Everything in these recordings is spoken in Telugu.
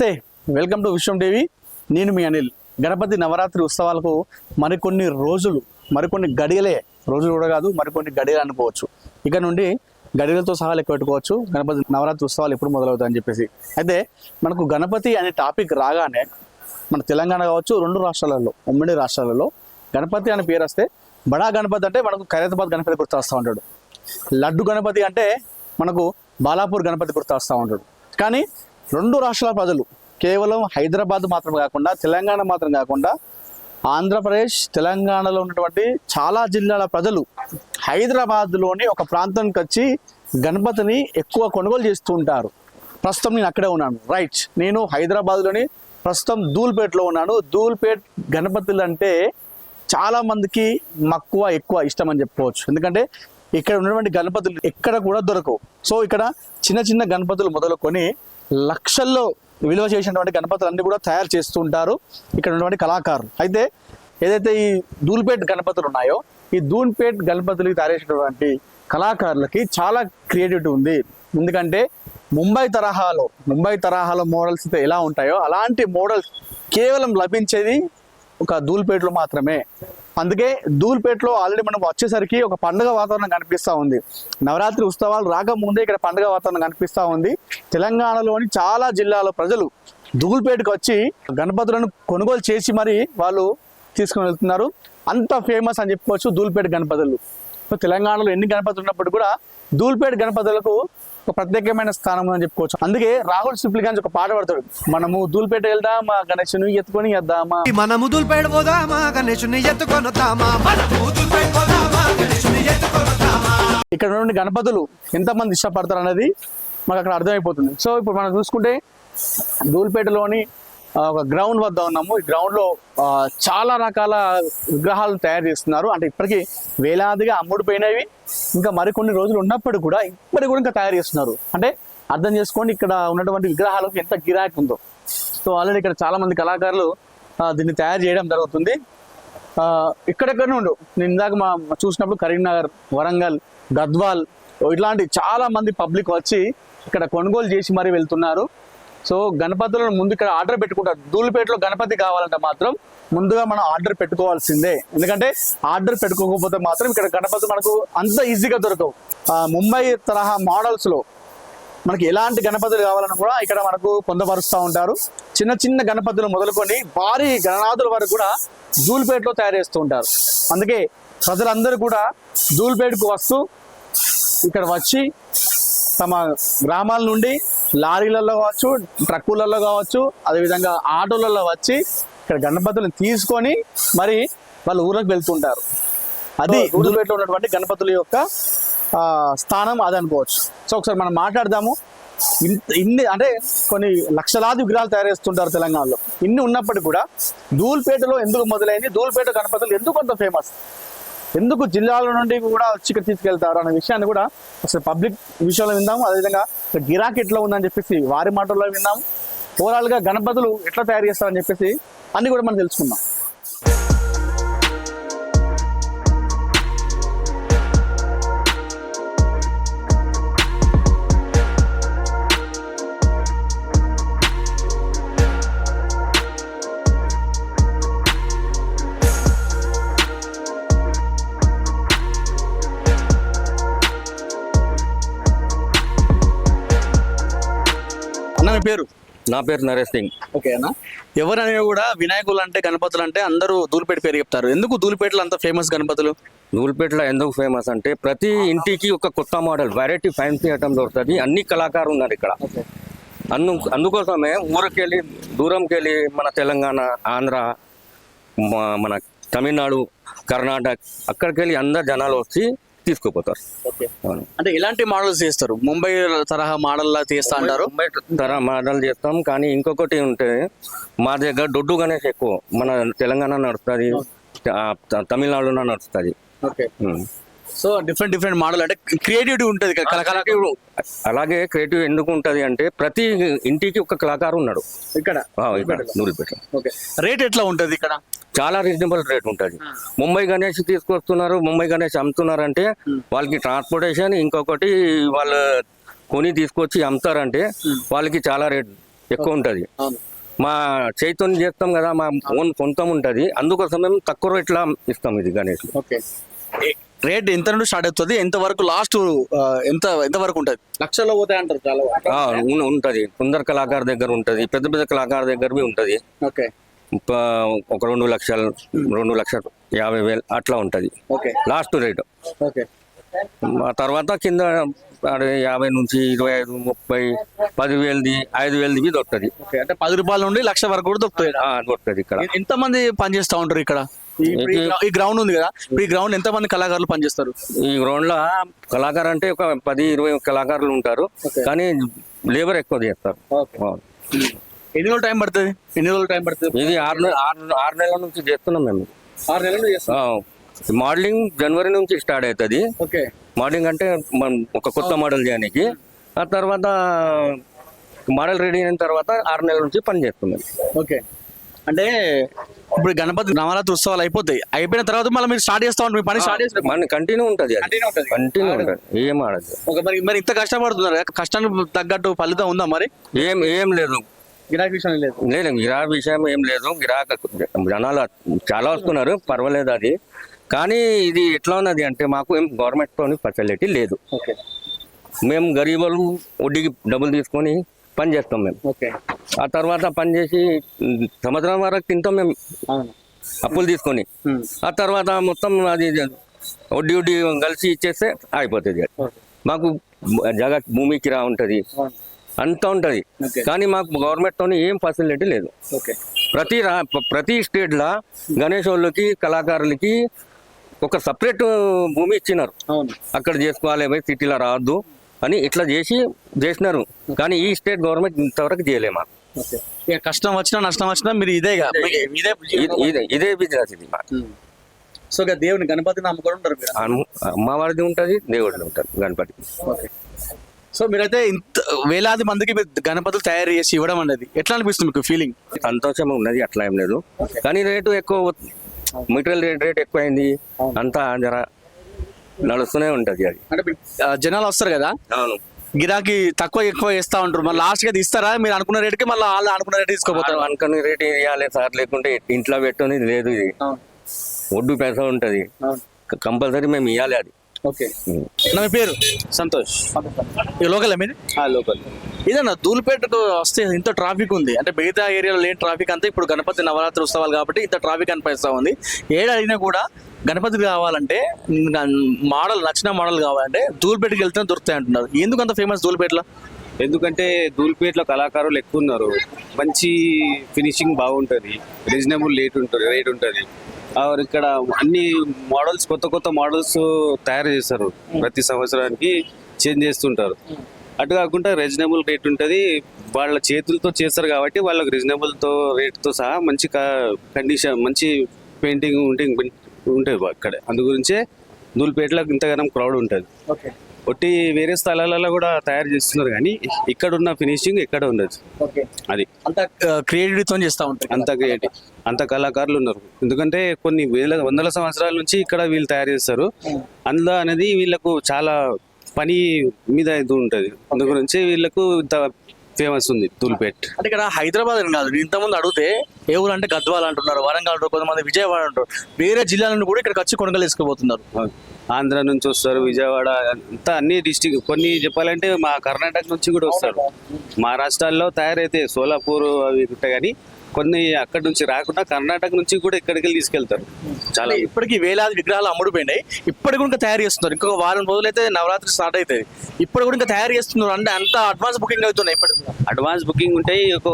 నమస్తే. Welcome to Vishwam TV. నేను మీ అనిల్. గణపతి నవరాత్రి ఉత్సవాలకు మరికొన్ని రోజులు మరికొన్ని గడియలే రోజులు కూడా కాదు మరికొన్ని గడియలు అనుకోవచ్చు. ఇక నుండి గడియలతో సహా లెక్క పెట్టుకోవచ్చు. గణపతి నవరాత్రి ఉత్సవాలు ఎప్పుడు మొదలవుతాయని చెప్పేసి. అయితే మనకు గణపతి అనే టాపిక్ రాగానే మన తెలంగాణ కావచ్చు రెండు రాష్ట్రాలలో ఉమ్మడి రాష్ట్రాలలో గణపతి అనే పేరు వస్తే బడా గణపతి అంటే మనకు ఖైరతాబాద్ గణపతి గుర్తు వస్తూ ఉంటాడు. లడ్డు గణపతి అంటే మనకు బాలాపూర్ గణపతి గుర్తు వస్తూ ఉంటాడు. కానీ రెండు రాష్ట్రాల ప్రజలు కేవలం హైదరాబాద్ మాత్రం కాకుండా తెలంగాణ మాత్రం కాకుండా ఆంధ్రప్రదేశ్ తెలంగాణలో ఉన్నటువంటి చాలా జిల్లాల ప్రజలు హైదరాబాద్లోని ఒక ప్రాంతానికి వచ్చి గణపతిని ఎక్కువ కొనుగోలు చేస్తూ ఉంటారు. ప్రస్తుతం నేను అక్కడే ఉన్నాను. రైట్ నేను హైదరాబాద్లోని ప్రస్తుతం ధూల్పేటలో ఉన్నాను. ధూల్పేట్ గణపతులు అంటే చాలా మందికి మక్కువ ఎక్కువ ఇష్టం అని చెప్పుకోవచ్చు. ఎందుకంటే ఇక్కడ ఉన్నటువంటి గణపతులు ఎక్కడ కూడా దొరకవు. సో ఇక్కడ చిన్న చిన్న గణపతులు మొదలుకొని లక్షల్లో విలువ చేసినటువంటి గణపతులు కూడా తయారు చేస్తూ ఉంటారు. ఇక్కడ ఉన్నటువంటి కళాకారులు. అయితే ఏదైతే ఈ దూల్పేట్ గణపతులు ఉన్నాయో ఈ దూన్పేట్ గణపతులకి తయారు చేసినటువంటి కళాకారులకి చాలా క్రియేటివిటీ ఉంది. ఎందుకంటే ముంబై తరహాలో ముంబై తరహాలో మోడల్స్ అయితే ఎలా ఉంటాయో అలాంటి మోడల్స్ కేవలం లభించేది ఒక దూల్పేటలో మాత్రమే. అందుకే దూల్పేటలో ఆల్రెడీ మనం వచ్చేసరికి ఒక పండుగ వాతావరణం కనిపిస్తూ ఉంది. నవరాత్రి ఉత్సవాలు రాకముందే ఇక్కడ పండుగ వాతావరణం కనిపిస్తూ ఉంది. తెలంగాణలోని చాలా జిల్లాల ప్రజలు దూల్పేటకు వచ్చి గణపతులను కొనుగోలు చేసి మరి వాళ్ళు తీసుకుని వెళ్తున్నారు. అంత ఫేమస్ అని చెప్పుకోవచ్చు దూల్పేట గణపతులు. తెలంగాణలో ఎన్ని గణపతులు ఉన్నప్పుడు కూడా దూల్పేట గణపతులకు ఒక ప్రత్యేకమైన స్థానం అని చెప్పుకోవచ్చు. అందుకే రాహుల్ సిప్లిగంజ్ ఒక పాట పాడతాడు. మనము ధూల్పేట వెళ్దామా గణేశుని ఎత్తుకొని వద్దామా? మనము దుల్పేడు పోదామా గణేశుని ఎత్తుకొనుతామా ఇక్కడ నుండి గణపతులు ఎంతమంది ఇష్టపడతారు అనేది మాకు అక్కడ అర్థమైపోతుంది. సో ఇప్పుడు మనం చూసుకుంటే ఒక గ్రౌండ్ వద్ద ఉన్నాము. ఈ గ్రౌండ్లో చాలా రకాల విగ్రహాలు తయారు చేస్తున్నారు. అంటే ఇప్పటికీ వేలాదిగా అమ్ముడుపోయినవి. ఇంకా మరికొన్ని రోజులు ఉన్నప్పటికీ కూడా ఇప్పటికి కూడా ఇంకా తయారు చేస్తున్నారు. అంటే అర్థం చేసుకోండి ఇక్కడ ఉన్నటువంటి విగ్రహాలకు ఎంత గిరాకీ ఉందో. సో ఆల్రెడీ ఇక్కడ చాలా మంది కళాకారులు దీన్ని తయారు చేయడం జరుగుతుంది. ఇక్కడెక్కడ నుండి నేను ఇందాక మా చూసినప్పుడు కరీంనగర్ వరంగల్ గద్వాల్ ఇట్లాంటి చాలా మంది పబ్లిక్ వచ్చి ఇక్కడ కొనుగోలు చేసి మరీ వెళ్తున్నారు. సో గణపతులను ముందు ఇక్కడ ఆర్డర్ పెట్టుకుంటారు. దూలిపేటలో గణపతి కావాలంటే మాత్రం ముందుగా మనం ఆర్డర్ పెట్టుకోవాల్సిందే. ఎందుకంటే ఆర్డర్ పెట్టుకోకపోతే మాత్రం ఇక్కడ గణపతి మనకు అంత ఈజీగా దొరకవు. ముంబై తరహా మోడల్స్లో మనకి ఎలాంటి గణపతులు కావాలని కూడా ఇక్కడ మనకు పొందపరుస్తూ ఉంటారు. చిన్న చిన్న గణపతులు మొదలుకొని భారీ గణనాథుల వరకు కూడా ధూల్పేటలో తయారు చేస్తూ ఉంటారు. అందుకే ప్రజలందరూ కూడా ధూల్పేటకు వస్తూ ఇక్కడ వచ్చి తమ గ్రామాల నుండి లారీలలో కావచ్చు ట్రక్కులలో కావచ్చు అదేవిధంగా ఆటోలలో వచ్చి ఇక్కడ గణపతులను తీసుకొని మరి వాళ్ళు ఊరికి వెళ్తుంటారు. అది ధూళిపేటలో ఉన్నటువంటి గణపతుల యొక్క స్థానం అది అనుకోవచ్చు. సో ఒకసారి మనం మాట్లాడదాము. ఇన్ని అంటే కొన్ని లక్షలాది విగ్రహాలు తయారు చేస్తుంటారు తెలంగాణలో. ఇన్ని ఉన్నప్పటికీ కూడా ధూల్పేటలో ఎందుకు మొదలైంది? ధూల్పేట గణపతులు ఎందుకు అంత ఫేమస్ ఎందుకు జిల్లాల నుండి కూడా వచ్చి ఇక్కడ తీసుకెళ్తారు అనే విషయాన్ని కూడా అసలు పబ్లిక్ విషయంలో విందాము. అదేవిధంగా గిరాకీ ఎట్లా ఉందని చెప్పేసి వారి మాటల్లో విందాము. ఓవరాల్గా గణపతులు ఎట్లా తయారు చేస్తారని చెప్పేసి అన్ని కూడా మనం తెలుసుకుందాం. నా పేరు నరేష్ సింగ్. ఓకే అన్న. ఎవరైనా కూడా వినాయకులు అంటే గణపతులు అంటే అందరూ ధూళిపేట పేరు చెప్తారు. ఎందుకు ధూళిపేటలో అంత ఫేమస్ గణపతులు? నూల్పేటలో ఎందుకు ఫేమస్ అంటే ప్రతి ఇంటికి ఒక కొత్త మోడల్ వెరైటీ ఫ్యాన్సీ ఐటమ్ దొరుకుతుంది. అన్ని కళాకారులు ఉన్నారు ఇక్కడ. అందు అందుకోసమే ఊరికెళ్ళి దూరంకి వెళ్ళి మన తెలంగాణ ఆంధ్ర మ- మన తమిళనాడు కర్ణాటక అక్కడికి వెళ్ళి అందరు జనాలు వచ్చి తీసుకుపోతారు. అంటే ఎలాంటి మోడల్స్ చేస్తారు ముంబై తరహా మోడల్ లా తీస్తా అంటారు? ముంబై తర మోడల్ చేస్తాం కానీ ఇంకొకటి ఉంటే మా దగ్గర దొడ్డు గణేష్ ఎక్కువ. మన తెలంగాణ నడుస్తుంది. తమిళనాడులో నడుస్తుంది. సో డిఫరెంట్ డిఫరెంట్ మోడల్ అంటే క్రియేటివిటీ ఉంటుంది కళాకారు అలాగే క్రియేటివ్ ఎందుకు ఉంటది అంటే ప్రతి ఇంటికి ఒక కళాకారు ఉన్నాడు. ఇక్కడ? ఇక్కడ నూరిపేట ఓకే. రేట్ ఎట్లా ఉంటుంది ఇక్కడ? చాలా రీజనబుల్ రేట్ ఉంటుంది. ముంబై గణేష్ తీసుకొస్తున్నారు ముంబై గణేష్ అమ్ముతున్నారు అంటే వాళ్ళకి ట్రాన్స్పోర్టేషన్ ఇంకొకటి వాళ్ళు కొని తీసుకొచ్చి అమ్ముతారంటే వాళ్ళకి చాలా రేట్ ఎక్కువ ఉంటుంది. మా చైతన్యం చేస్తాం కదా మా ఓన్ సొంతం ఉంటుంది. అందుకోసం మేము తక్కువ రేట్లా ఇస్తాం ఇది గణేష్ ఓకే. రేట్ ఎంత నుండి స్టార్ట్ అవుతుంది? ఎంత వరకు లాస్ట్ ఎంత ఎంత వరకు ఉంటుంది? లక్షల్లో పోతాయి అంటారు చాలా. ఉంటది. సుందర కళాకారు దగ్గర ఉంటది. పెద్ద పెద్ద కళాకారు దగ్గర బి ఉంటది. ఓకే. ఒక రెండు లక్షలు రెండు లక్షలు యాభై వేలు అట్లా ఉంటది. ఓకే. Last rate. ఓకే. ఆ తర్వాత కింద యాభై నుంచి ఇరవై ఐదు ముప్పై పదివేలది ఐదు వేలది దొరుకుతుంది. అంటే పది రూపాయల నుండి లక్ష వరకు కూడా దొరుకుతాయి. ఆ, దొరుకుతుంది ఇక్కడ. ఎంత మంది పనిచేస్తా ఉంటారు ఇక్కడ? ఈ- గ్రౌండ్ ఉంది కదా? ఈ గ్రౌండ్ ఎంత మంది కళాకారులు పనిచేస్తారు? ఈ గ్రౌండ్లో కళాకారు అంటే ఒక పది ఇరవై కళాకారులు ఉంటారు. కానీ లేబర్ ఎక్కువ చేస్తారు. ఎన్ని రోజులు టైం పడుతుంది? ఎన్ని రోజులు టైం పడుతుంది? ఇది ఆరు ఆరు ఆరు నెలల నుంచి చేస్తున్నాం మేము. ఆరు నెలలు చేస్తాం మోడలింగ్ జనవరి నుంచి స్టార్ట్ అవుతుంది. ఓకే. మోడలింగ్ అంటే మనం ఒక కొత్త మోడల్ చేయడానికి. ఆ తర్వాత మోడల్ రెడీ అయిన తర్వాత ఆరు నెలల నుంచి పని చేస్తున్నాం. ఓకే. అంటే ఇప్పుడు గణపతి నవరాత్రి ఉత్సవాలు అయిపోతాయి. అయిపోయిన తర్వాత మళ్ళీ మీరు స్టార్ట్ చేస్తా ఉంటారు. మీ పని స్టార్ట్ చేస్తారు. మన కంటిన్యూ ఉంటుంది. కంటిన్యూ ఉంటుంది. ఏం ఆడదు ఒక మరి మరి ఇంత కష్టపడుతున్నారు. కష్టానికి తగ్గట్టు ఫలితం ఉందా మరి? ఏం ఏం లేదు. గిరాకీ విషయం లేదు. లేదు గిరాక్ విషయం ఏం లేదు. గిరాక్ జనాలు చాలా వస్తున్నారు. పర్వాలేదు అది. కానీ ఇది ఎట్లా ఉన్నది అంటే మాకు ఏం గవర్నమెంట్ తోని ఫెసిలిటీ లేదు. ఓకే. మేము గరీబులు వడ్డీకి డబ్బులు తీసుకొని పని చేస్తాం మేము. ఓకే. ఆ తర్వాత పని చేసి ఉమ్, సంవత్సరం వరకు తింటాం మేము. అప్పులు తీసుకొని. ఆ తర్వాత మొత్తం అది వడ్డీ వడ్డీ కలిసి ఇచ్చేస్తే అయిపోతుంది. మాకు జగ భూమి కిరా ఉంటుంది. అంతా ఉంటుంది. కానీ మాకు గవర్నమెంట్ తోని ఏం ఫెసిలిటీ లేదు. ప్రతి రా ప్రతి స్టేట్లో గణేష్ వాళ్ళకి కళాకారులకి ఒక సపరేట్ భూమి ఇచ్చినారు. అక్కడ చేసుకోవాలి పోయి సిటీలో రావద్దు అని ఇట్లా చేసి చేసినారు. కానీ ఈ స్టేట్ గవర్నమెంట్ ఇంతవరకు చేయలేమా ఇక కష్టం వచ్చినా నష్టం వచ్చినా మీరు ఇదేగా ఇదే ఇది- ఇదే ఇదే బిజినెస్ ఇది. సో ఇక దేవుని గణపతిని నమ్ముకొని ఉంటారు మీరు. అమ్మ- అమ్మవారిది ఉంటుంది దేవుడిది ఉంటుంది గణపతి. ఓకే. సో మీరైతే ఇంత వేలాది మందికి మీరు గణపతులు తయారు చేసి ఇవ్వడం అనేది ఎట్లా అనిపిస్తుంది మీకు ఫీలింగ్ సంతోషం ఉన్నది అట్లా ఏం లేదు. కానీ రేటు ఎక్కువ మెటీరియల్ రేట్ రేట్ ఎక్కువైంది అంతా జర నడుస్తూనే ఉంటది అది. అంటే జనాలు వస్తారు కదా? అవును. గిరాకీ తక్కువ ఎక్కువ ఇస్తా ఉంటారు. మళ్ళీ లాస్ట్గా ఇస్తారా మీరు అనుకున్న రేటుకి మళ్ళీ వాళ్ళు అనుకున్న రేటు తీసుకోపోతారు. అనుకుని రేట్ ఇవ్వాలి సార్. లేకుంటే ఇంట్లో పెట్టుని లేదు ఇది. ఒడ్డు పెస ఉంటది. కంపల్సరీ మేము ఇవ్వాలి అది. ఓకే. నా మీ పేరు? సంతోష్. ఈ లోకల్ మీరు లోకల్. ఇదన్నా ధూళిపేటకు వస్తే ఇంత ట్రాఫిక్ ఉంది. అంటే మిగతా ఏరియాలో లేని ట్రాఫిక్ అంతా ఇప్పుడు గణపతి నవరాత్రి ఉత్సవాలు కాబట్టి ఇంత ట్రాఫిక్ అనిపిస్తా ఉంది. ఏడు అడిగినా కూడా గణపతి కావాలంటే మోడల్ నచ్చిన మోడల్ కావాలంటే ధూల్పేటకి వెళ్తే దొరుకుతాయి అంటున్నారు. ఎందుకు అంత ఫేమస్ ధూల్పేటలో? ఎందుకంటే ధూల్పేటలో కళాకారులు ఎక్కువ ఉన్నారు. మంచి ఫినిషింగ్ బాగుంటుంది. రీజనబుల్ రేట్ ఉంటుంది రేట్ ఉంటుంది. ఇక్కడ అన్ని మోడల్స్ కొత్త కొత్త మోడల్స్ తయారు చేస్తారు ప్రతి సంవత్సరానికి చేంజ్ చేస్తుంటారు. అటు కాకుండా రీజనబుల్ రేట్ ఉంటుంది. వాళ్ళ చేతులతో చేస్తారు కాబట్టి వాళ్ళకి రీజనబుల్తో రేట్తో సహా మంచి కండిషన్ మంచి పెయింటింగ్ ఉంటే ఉంటుంది అక్కడ. అందు గురించే ధూల్పేటలో ఇంతగానం క్రౌడ్ ఉంటుంది. ఓకే. ఒట్టి వేరే స్థలాలలో కూడా తయారు చేస్తున్నారు కానీ ఇక్కడ ఉన్న ఫినిషింగ్ ఎక్కడ ఉండదు అది. అంత క్రియేటివిటీతో చేస్తూ ఉంటారు. అంత క్రియేటివ్ అంత కళాకారులు ఉన్నారు. ఎందుకంటే కొన్ని వేల వందల సంవత్సరాల నుంచి ఇక్కడ వీళ్ళు తయారు చేస్తారు. అందులో అనేది వీళ్ళకు చాలా పని మీద ఇది ఉంటుంది. అందు గురించి వీళ్ళకు ఇంత ఫేమస్ ఉంది ధూల్పేట్ అంటే ఇక్కడ హైదరాబాద్ అని కాదు నేను ఇంతకుముందు అడిగితే ఏ ఊరు అంటే గద్వాల్ అంటున్నారు వరంగల్ అంటారు కొంతమంది విజయవాడ అంటారు వేరే జిల్లాల నుండి కూడా ఇక్కడికి వచ్చి కొనుగోలు తీసుకుపోతున్నారు ఆంధ్ర నుంచి వస్తారు విజయవాడ అంతా అన్ని డిస్టిక్ కొన్ని చెప్పాలంటే మా కర్ణాటక నుంచి కూడా వస్తారు. మా రాష్ట్రాల్లో తయారైతే సోలాపూర్ అవి ఉంటాయి కానీ కొన్ని అక్కడి నుంచి రాకుండా కర్ణాటక నుంచి కూడా ఇక్కడికి వెళ్ళి తీసుకెళ్తారు. చాలా. ఇప్పటికి వేలాది విగ్రహాలు అమ్ముడుపోయినాయి. ఇప్పటికి కూడా ఇంకా తయారు చేస్తున్నారు. ఇంకొక వారం రోజులైతే నవరాత్రి స్టార్ట్ అవుతుంది ఇప్పుడు కూడా ఇంకా తయారు చేస్తున్నారు. అంటే అంత అడ్వాన్స్ బుకింగ్ అవుతున్నాయి ఇప్పటికి. అడ్వాన్స్ బుకింగ్ ఉంటాయి ఒక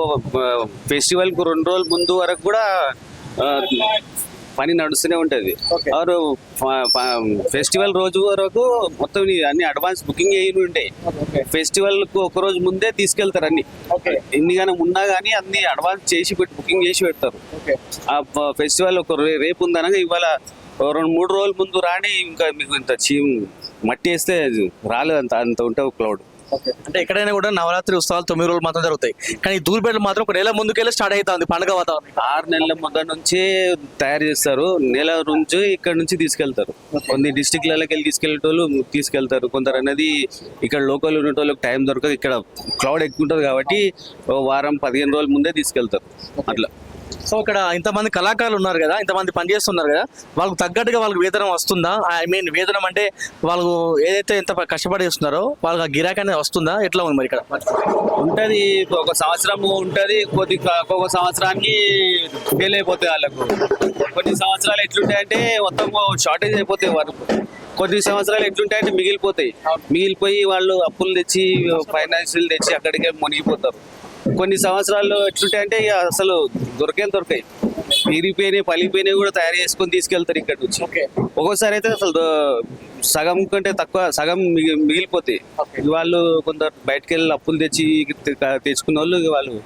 ఫెస్టివల్కు రెండు రోజుల ముందు వరకు కూడా పని నడుస్తూనే ఉంటది. ఆరు ఫెస్టివల్ రోజు వరకు మొత్తం అన్ని అడ్వాన్స్ బుకింగ్ అయ్యి ఉంటాయి ఫెస్టివల్కు ఒక రోజు ముందే తీసుకెళ్తారు అన్ని. ఎన్నిగానే ఉన్నా కానీ అన్ని అడ్వాన్స్ చేసి పెట్టి బుకింగ్ చేసి పెడతారు. ఆ ఫెస్టివల్ ఒక రేపు ఉందనగా ఇవాళ రెండు మూడు రోజుల ముందు రాని ఇంకా మీకు ఇంత చీ మట్టి వేస్తే అది రాలేదు అంత అంత ఉంటే క్లౌడ్. అంటే ఎక్కడైనా కూడా నవరాత్రి ఉత్సవాలు తొమ్మిది రోజులు మాత్రం జరుగుతాయి. కానీ ఈ ధూళిపేటలు మాత్రం ఒక నెల ముందుకెళ్ళి స్టార్ట్ అవుతుంది పండుగ వాతావరణం. ఆరు నెలల మొదటి నుంచే తయారు చేస్తారు. నెల నుంచి ఇక్కడ నుంచి తీసుకెళ్తారు. కొన్ని డిస్టిక్లకి వెళ్ళి తీసుకెళ్ళేటోళ్ళు తీసుకెళ్తారు. కొందరు అనేది ఇక్కడ లోకల్ ఉన్నటోళ్ళకి టైం దొరకదు. ఇక్కడ క్రౌడ్ ఎక్కువ ఉంటుంది కాబట్టి వారం పదిహేను రోజుల ముందే తీసుకెళ్తారు. అట్లా. సో ఇక్కడ ఇంతమంది కళాకారులు ఉన్నారు కదా ఇంతమంది పనిచేస్తున్నారు కదా వాళ్ళకి తగ్గట్టుగా వాళ్ళకి వేతనం వస్తుందా? ఐ మీన్ వేతనం అంటే వాళ్ళు ఏదైతే ఎంత కష్టపడి చేస్తున్నారో వాళ్ళకి ఆ గిరాకీ అనేది వస్తుందా? ఎట్లా ఉంది మరి ఇక్కడ? ఉంటది ఒక సంవత్సరం ఉంటది కొద్ది ఒక్కొక్క సంవత్సరానికి ఫెయిల్ అయిపోతాయి వాళ్ళకు. కొన్ని సంవత్సరాలు ఎట్లుంటాయంటే మొత్తం షార్టేజ్ అయిపోతాయి వర్క్ కొన్ని సంవత్సరాలు ఎట్లుంటాయంటే మిగిలిపోతాయి. మిగిలిపోయి వాళ్ళు అప్పులు తెచ్చి ఫైనాన్షియల్ తెచ్చి అక్కడికే మునిగిపోతారు. కొన్ని సంవత్సరాలు ఎట్లుంటాయంటే ఇక అసలు దొరికే దొరకాయి. ఇరిగిపోయినాయి పలిగిపోయినాయి కూడా తయారు చేసుకొని తీసుకెళ్తారు ఇక్కడ నుంచి. ఒక్కోసారి అయితే అసలు సగం కంటే తక్కువ సగం మిగి- మిగిలిపోతాయి. వాళ్ళు కొందరు బయటకు వెళ్ళి అప్పులు తెచ్చి తెచ్చుకున్న వాళ్ళు ఇక వాళ్ళు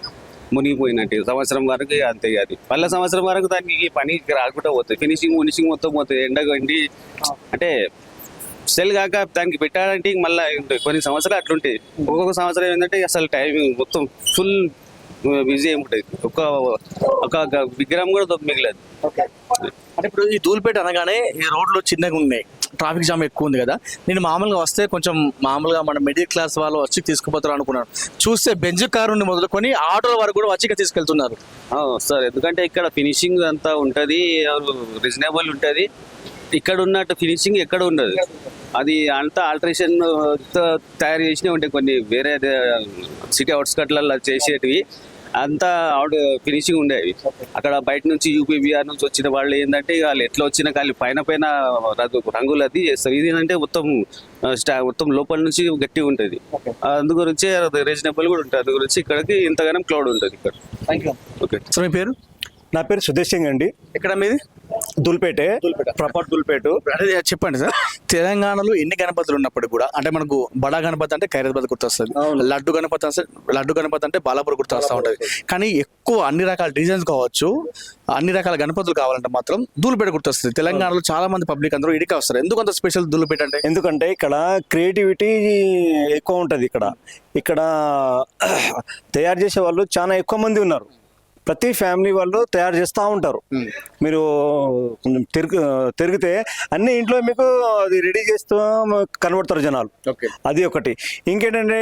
మునిగిపోయినట్టు. సంవత్సరం వరకు అంతే అది. మళ్ళీ సంవత్సరం వరకు దానికి పని రాకుండా పోతుంది ఫినిషింగ్ మునిషింగ్ మొత్తం పోతుంది ఎండ ఎండి అంటే సెల్ కాక దానికి పెట్టాలంటే మళ్ళీ. కొన్ని సంవత్సరాలు అట్లుంటాయి ఒక్కొక్క సంవత్సరం ఏంటంటే అసలు టైమింగ్ మొత్తం ఫుల్ బిజీ అయి ఉంటుంది ఒక ఒక విగ్రహం కూడా మిగలేదు. అంటే ఇప్పుడు ఈ ధూళిపేట అనగానే ఈ రోడ్లు చిన్నగా ఉన్నాయి. ట్రాఫిక్ జామ్ ఎక్కువ ఉంది కదా. నేను మామూలుగా వస్తే కొంచెం మామూలుగా మన మిడిల్ క్లాస్ వాళ్ళు వచ్చి తీసుకుపోతారు అనుకున్నాను. చూస్తే బెంజ్ కారు మొదలుకొని ఆటోల వరకు కూడా వచ్చి తీసుకెళ్తున్నారు. సార్ ఎందుకంటే ఇక్కడ ఫినిషింగ్ అంతా ఉంటుంది. రీజనబుల్ ఉంటుంది. ఇక్కడ ఉన్నట్టు ఫినిషింగ్ ఎక్కడ ఉండదు. అది అంతా ఆల్టరేషన్ తయారు చేసినవి ఉంటాయి కొన్ని. వేరే సిటీ అవుట్స్కట్లలో చేసేటివి. అంతా అవుట్ ఫినిషింగ్ ఉండేవి. అక్కడ బయట నుంచి యూపీ బీఆర్ నుంచి వచ్చిన వాళ్ళు ఏంటంటే వాళ్ళు ఎట్లా వచ్చిన కానీ పైన పైన రంగు- రంగులు అది చేస్తారు. ఇది ఏంటంటే మొత్తం మొత్తం లోపల నుంచి గట్టిగా ఉంటుంది. అందు గురించి రీజనబుల్ కూడా ఉంటుంది. అందు గురించి ఇక్కడికి ఇంతగానం క్లౌడ్ ఉంటుంది ఇక్కడ. థ్యాంక్ యూ ఓకే సో మీ పేరు? నా పేరు సుధీర్ సింగ్ అండి. ఎక్కడ మీది? దుల్పేటే. దుల్పేట. ప్రాపర్ దుల్పేటు. అదే చెప్పండి సార్. తెలంగాణలో ఎన్ని గణపతులు ఉన్నప్పటికీ కూడా అంటే మనకు బడా గణపతి అంటే ఖైరతాబాద్ గుర్తొస్తుంది. లడ్డు గణపతి అంటే లడ్డు గణపతి అంటే బాలాపూర్ గుర్తొస్తూ ఉంటుంది. కానీ ఎక్కువ అన్ని రకాల డిజైన్స్ కావచ్చు అన్ని రకాల గణపతులు కావాలంటే మాత్రం ధూళిపేట గుర్తొస్తుంది. తెలంగాణలో చాలా మంది పబ్లిక్ అందరూ ఇడికి వస్తారు. ఎందుకు అంత స్పెషల్ ధూళిపేట అంటే? ఎందుకంటే ఇక్కడ క్రియేటివిటీ ఎక్కువ ఉంటుంది ఇక్కడ. ఇక్కడ తయారు చేసే వాళ్ళు చాలా ఎక్కువ మంది ఉన్నారు. ప్రతి ఫ్యామిలీ వాళ్ళు తయారు చేస్తూ ఉంటారు. మీరు కొంచెం తిరుగు తిరిగితే అన్ని ఇంట్లో మీకు అది రెడీ చేస్తూ కనబడతారు జనాలు. ఓకే. అది ఒకటి. ఇంకేంటంటే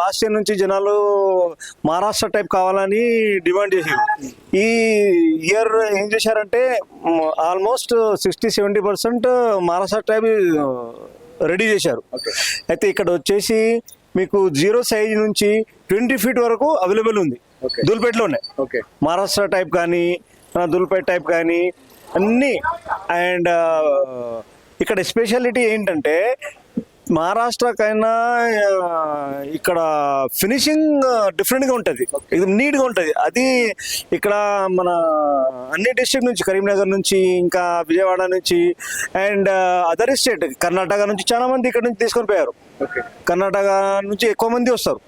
లాస్ట్ ఇయర్ నుంచి జనాలు మహారాష్ట్ర టైప్ కావాలని డిమాండ్ చేసారు ఈ ఇయర్ ఏం చేశారంటే almost sixty seventy percent Maharashtra type ready చేశారు. అయితే ఇక్కడ వచ్చేసి మీకు జీరో సైజ్ నుంచి ట్వంటీ ఫీట్ వరకు అవైలబుల్ ఉంది. దూల్పేటలోనే ఓకే మహారాష్ట్ర టైప్ కానీ దుల్పేట్ టైప్ కానీ అన్నీ. అండ్ ఇక్కడ స్పెషాలిటీ ఏంటంటే మహారాష్ట్రకైనా ఆ, ఇక్కడ ఫినిషింగ్ డిఫరెంట్గా ఉంటుంది. ఇది నీట్గా ఉంటుంది. అది ఇక్కడ మన అన్ని డిస్ట్రిక్ట్ నుంచి కరీంనగర్ నుంచి ఇంకా విజయవాడ నుంచి అండ్ అదర్ స్టేట్ కర్ణాటక నుంచి చాలా మంది ఇక్కడ నుంచి తీసుకొని పోయారు. ఓకే కర్ణాటక నుంచి ఎక్కువ మంది వస్తారు.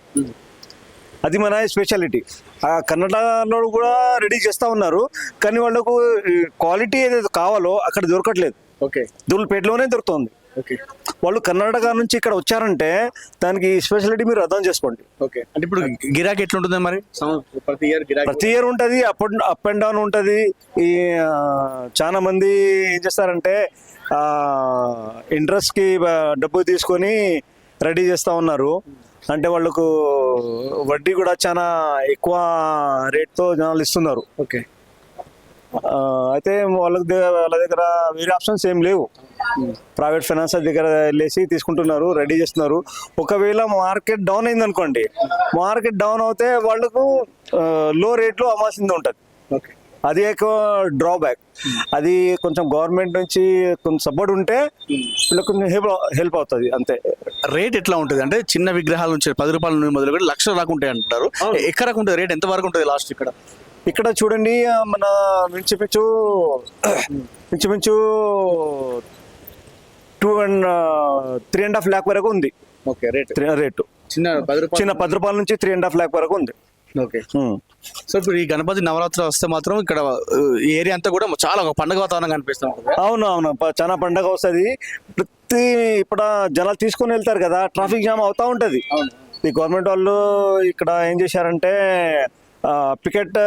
అది మన స్పెషాలిటీ. ఆ కన్నడలో కూడా రెడీ చేస్తూ ఉన్నారు. కానీ వాళ్ళకు క్వాలిటీ ఏదైతే కావాలో అక్కడ దొరకట్లేదు. ఓకే. దూల్పేటలోనే దొరుకుతుంది. ఓకే. వాళ్ళు కర్ణాటక నుంచి ఇక్కడ వచ్చారంటే దానికి స్పెషాలిటీ మీరు అర్థం చేసుకోండి. ఓకే. అంటే ఇప్పుడు గిరాకీ ఎట్లుంటుంది మరి? ప్రతి ఇయర్ గిరాకీ. ప్రతి ఇయర్ ఉంటుంది అప్ అప్ అండ్ డౌన్ ఉంటుంది. ఈ చాలా మంది ఏం చేస్తారంటే ఇంట్రెస్ట్కి డబ్బు తీసుకొని రెడీ చేస్తూ ఉన్నారు. అంటే వాళ్ళకు వడ్డీ కూడా చాలా ఎక్కువ రేట్తో జనాలు ఇస్తున్నారు. ఓకే. అయితే వాళ్ళకి వాళ్ళ దగ్గర వేరే ఆప్షన్స్ ఏం లేవు. ప్రైవేట్ ఫైనాన్సర్ దగ్గర వెళ్ళేసి తీసుకుంటున్నారు రెడీ చేస్తున్నారు. ఒకవేళ మార్కెట్ డౌన్ అయింది అనుకోండి మార్కెట్ డౌన్ అవుతే వాళ్ళకు లో రేట్లో అమ్మాల్సింది ఉంటుంది. ఓకే. అది ఎక్కువ డ్రాబ్యాక్ అది కొంచెం గవర్నమెంట్ నుంచి కొంచెం సపోర్ట్ ఉంటే వీళ్ళకి కొంచెం హెల్ప్ హెల్ప్ అవుతుంది అంతే. రేట్ ఎట్లా ఉంటుంది? అంటే చిన్న విగ్రహాల నుంచి పది రూపాయల నుండి మొదలు కూడా లక్షల దాకా ఉంటాయి అంటారు. ఎక్కడ ఉంటుంది రేట్ ఎంత వరకు ఉంటుంది లాస్ట్ ఇక్కడ? ఇక్కడ చూడండి మన మించుమించు మించుమించు two and three and half lakh వరకు ఉంది. ఓకే రేట్ రేటు చిన్న చిన్న పది రూపాయల నుంచి త్రీ అండ్ హాఫ్ ల్యాక్ వరకు ఉంది. ఓకే. సో ఇప్పుడు ఈ గణపతి నవరాత్రి వస్తే మాత్రం ఇక్కడ ఏరియా అంతా కూడా చాలా ఒక పండుగ వాతావరణం కనిపిస్తూ ఉంటుంది అవును అవును. చాలా పండగ వస్తుంది. ప్రతి ఇప్పుడు జనాలు తీసుకొని వెళ్తారు కదా ట్రాఫిక్ జామ్ అవుతా ఉంటది. ఈ గవర్నమెంట్ వాళ్ళు ఇక్కడ ఏం చేశారంటే పికెట్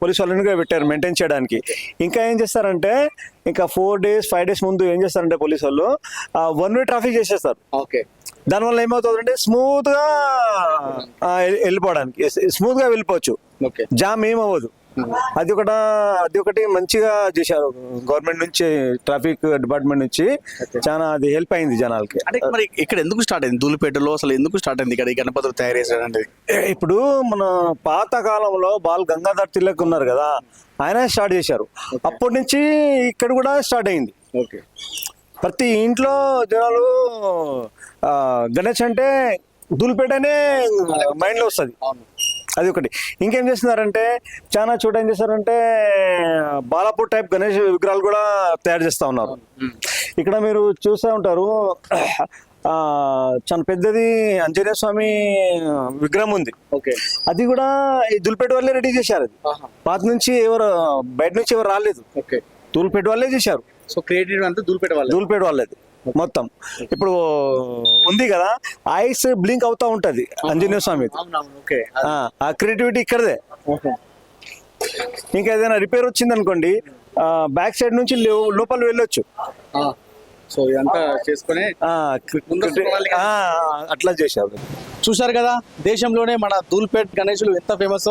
పోలీస్ వాళ్ళని కూడా పెట్టారు మెయింటైన్ చేయడానికి. ఇంకా ఏం చేస్తారంటే ఇంకా ఫోర్ డేస్ ఫైవ్ డేస్ ముందు ఏం చేస్తారంటే పోలీస్ వాళ్ళు వన్ వే ట్రాఫిక్ చేసేస్తారు. ఓకే. దానివల్ల ఏమవుతుందంటే స్మూత్గా వెళ్ళిపోవడానికి. స్మూత్గా వెళ్ళిపోవచ్చు. ఓకే. జామ్ ఏమవ్వదు అది ఒకట అది ఒకటి మంచిగా చేశారు. గవర్నమెంట్ నుంచి ట్రాఫిక్ డిపార్ట్మెంట్ నుంచి చాలా అది హెల్ప్ అయింది జనాలకి. అంటే మరి ఇక్కడ ఎందుకు స్టార్ట్ అయింది? ధూళిపేటలో అసలు ఎందుకు స్టార్ట్ అయింది ఇక్కడ గణపతులు తయారు అనేది? ఇప్పుడు మన పాత కాలంలో బాల్ గంగాధర్ తిలక్ ఉన్నారు కదా ఆయన స్టార్ట్ చేశారు. అప్పటి నుంచి ఇక్కడ కూడా స్టార్ట్ అయింది. ఓకే. ప్రతి ఇంట్లో జనాలు గణేష్ అంటే ధూళిపేటనే మైండ్లో వస్తుంది. అది ఒకటి. ఇంకేం చేస్తున్నారంటే చాలా చోట ఏం చేస్తారంటే బాలాపూర్ టైప్ గణేష్ విగ్రహాలు కూడా తయారు చేస్తూ ఉన్నారు. ఇక్కడ మీరు చూస్తూ ఉంటారు ఆ, చాలా పెద్దది ఆంజనేయ స్వామి విగ్రహం ఉంది. ఓకే. అది కూడా ఈ దుల్పేట వాళ్ళే రెడీ చేశారు అది. పాత నుంచి ఎవరు బయట నుంచి ఎవరు రాలేదు. ఓకే. దుల్పేట వాళ్ళే చేశారు. సో క్రియేటివ్ అంతా ధూళిపేట వాళ్ళు. ధూళిపేట వాళ్ళది మొత్తం. ఇప్పుడు ఉంది కదా ఐస్ బ్లింక్ అవుతా ఉంటది ఆంజనేయ స్వామి ఆ క్రియేటివిటీ ఇక్కడదే. ఇంకా ఏదైనా రిపేర్ వచ్చింది అనుకోండి బ్యాక్ సైడ్ నుంచి లోపల వెళ్ళొచ్చు. సో ఇదంతా చేసుకుని అట్లా చేశారు. చూశారు కదా దేశంలోనే మన ధూల్పేట్ గణేశులు ఎంత ఫేమస్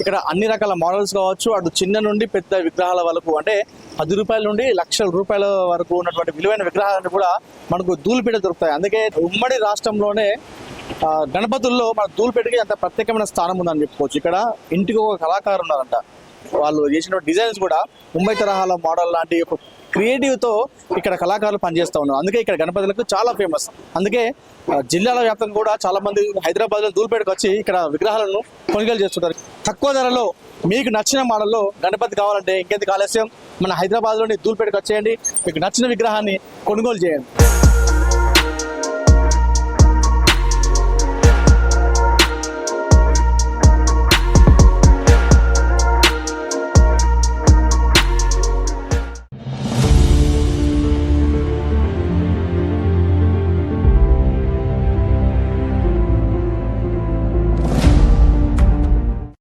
ఇక్కడ అన్ని రకాల మోడల్స్ కావచ్చు అటు చిన్న నుండి పెద్ద విగ్రహాల వరకు. అంటే పది రూపాయల నుండి లక్షల రూపాయల వరకు ఉన్నటువంటి విలువైన విగ్రహాలను కూడా మనకు ధూళిపేట దొరుకుతాయి. అందుకే ఉమ్మడి రాష్ట్రంలోనే గణపతుల్లో మన ధూళిపేటకి అంత ప్రత్యేకమైన స్థానం ఉందని చెప్పుకోవచ్చు. ఇక్కడ ఇంటికి ఒక కళాకారు ఉన్నారంట వాళ్ళు చేసిన డిజైన్స్ కూడా ముంబై తరహాల మోడల్ లాంటి క్రియేటివ్తో ఇక్కడ కళాకారులు పనిచేస్తూ ఉన్నారు. అందుకే ఇక్కడ గణపతులకు చాలా ఫేమస్. అందుకే జిల్లాల వ్యాప్తంగా కూడా చాలా మంది హైదరాబాద్లో దూల్పేటకు వచ్చి ఇక్కడ విగ్రహాలను కొనుగోలు చేస్తుంటారు. తక్కువ ధరలో మీకు నచ్చిన మోడల్లో గణపతి కావాలంటే ఇంకెందుకు ఆలస్యం? మన హైదరాబాద్లోని దూల్పేటకు వచ్చేయండి. మీకు నచ్చిన విగ్రహాన్ని కొనుగోలు చేయండి.